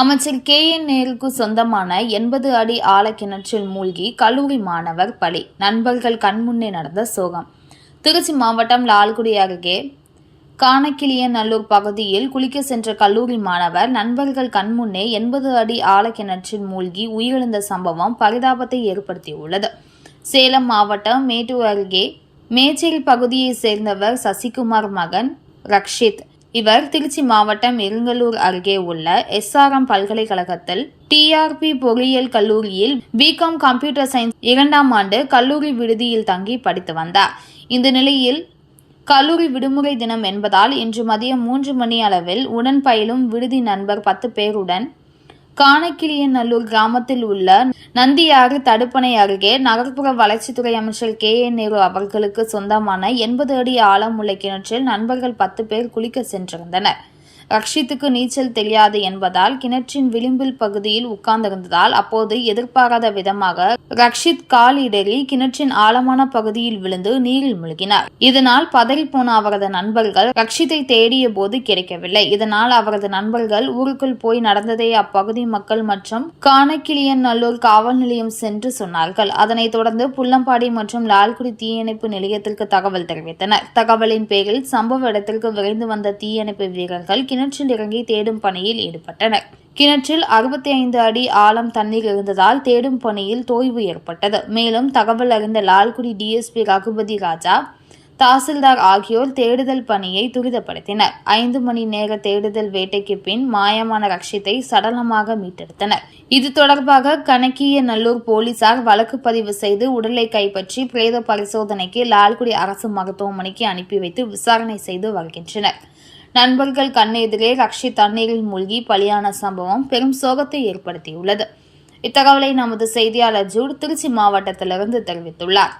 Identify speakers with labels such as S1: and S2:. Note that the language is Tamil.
S1: அமைச்சர் கே என் நேருக்கு சொந்தமான எண்பது அடி ஆழக்கிணற்றில் மூழ்கி கல்லூரி மாணவர் பலி. நண்பர்கள் கண்முன்னே நடந்த சோகம். திருச்சி மாவட்டம் லால்குடி அருகே காணக்கிளியநல்லூர் பகுதியில் குளிக்க சென்ற கல்லூரி மாணவர் நண்பர்கள் கண்முன்னே எண்பது அடி ஆழக்கிணற்றில் மூழ்கி உயிரிழந்த சம்பவம் பரிதாபத்தை ஏற்படுத்தியுள்ளது. சேலம் மாவட்டம் மேட்டூர் அருகே மேச்சேரி பகுதியைச் சேர்ந்தவர் சசிகுமார் மகன் ரக்ஷித். இவர் திருச்சி மாவட்டம் இருங்கலூர் அருகே உள்ள எஸ்ஆர்எம் பல்கலைக்கழகத்தில் டிஆர்பி பொறியியல் கல்லூரியில் பிகாம் கம்ப்யூட்டர் சயின்ஸ் இரண்டாம் ஆண்டு கல்லூரி விடுதியில் தங்கி படித்து வந்தார். இந்த நிலையில் கல்லூரி விடுமுறை தினம் என்பதால் இன்று மதியம் மூன்று மணி அளவில் உடன் பயிலும் விடுதி நண்பர் பத்து பேருடன் காணக்கிளியநல்லூர் கிராமத்தில் உள்ள நந்தியாறு தடுப்பணை அருகே நகர்ப்புற வளர்ச்சித்துறை அமைச்சர் கே என் நேரு அவர்களுக்கு சொந்தமான எண்பது அடி ஆழம் உள்ள கிணற்றில் நண்பர்கள் பத்து பேர் குளிக்க சென்றிருந்தனர். ரக்ஷித்துக்கு நீச்சல் தெரியாது என்பதால் கிணற்றின் விளிம்பில் பகுதியில் உட்கார்ந்திருந்ததால் அப்போது எதிர்பாராத விதமாக ரக்ஷித் கால் இடறி கிணற்றின் ஆழமான பகுதியில் விழுந்து நீரில் மூழ்கினார். இதனால் பதறிப்போன அவரது நண்பர்கள் ரக்ஷித்தை தேடிய போது கிடைக்கவில்லை. இதனால் அவரது நண்பர்கள் ஊருக்குள் போய் நடந்ததை அப்பகுதி மக்கள் மற்றும் காணக்கிளியன் நல்லூர் காவல் நிலையம் சென்று சொன்னார்கள். அதனைத் தொடர்ந்து புல்லம்பாடி மற்றும் லால்குடி தீயணைப்பு நிலையத்திற்கு தகவல் தெரிவித்தனர். தகவலின் பேரில் சம்பவ இடத்திற்கு விரைந்து வந்த தீயணைப்பு வீரர்கள் கிணற்றில் இறங்கி தேடும் பணியில் ஈடுபட்டனர். கிணற்றில் அறுபத்தி ஐந்து அடி ஆழம் தண்ணீர் இருந்ததால் தேடும் பணியில் தோய்வு ஏற்பட்டது. மேலும் தகவல் அறிந்த லால்குடி டிஎஸ்பி ரகுபதி ராஜா தாசில்தார் ஆகியோர் தேடுதல் பணியை துரிதப்படுத்தினர். ஐந்து மணி நேர தேடுதல் வேட்டைக்கு பின் மாயமான ரக்ஷித்தை சடலமாக மீட்டெடுத்தனர். இது தொடர்பாக கணக்கிய நல்லூர் போலீசார் வழக்கு பதிவு செய்து உடலை கைப்பற்றி பிரேத பரிசோதனைக்கு லால்குடி அரசு மருத்துவமனைக்கு அனுப்பி வைத்து விசாரணை செய்து வருகின்றனர். நண்பர்கள் கண்ணெதிரே ரக்ஷித் தண்ணீரில் மூழ்கி பலியான சம்பவம் பெரும் சோகத்தை ஏற்படுத்தியுள்ளது. இத்தகவலை நமது செய்தியாளர் ஜூட் திருச்சி மாவட்டத்திலிருந்து தெரிவித்துள்ளார்.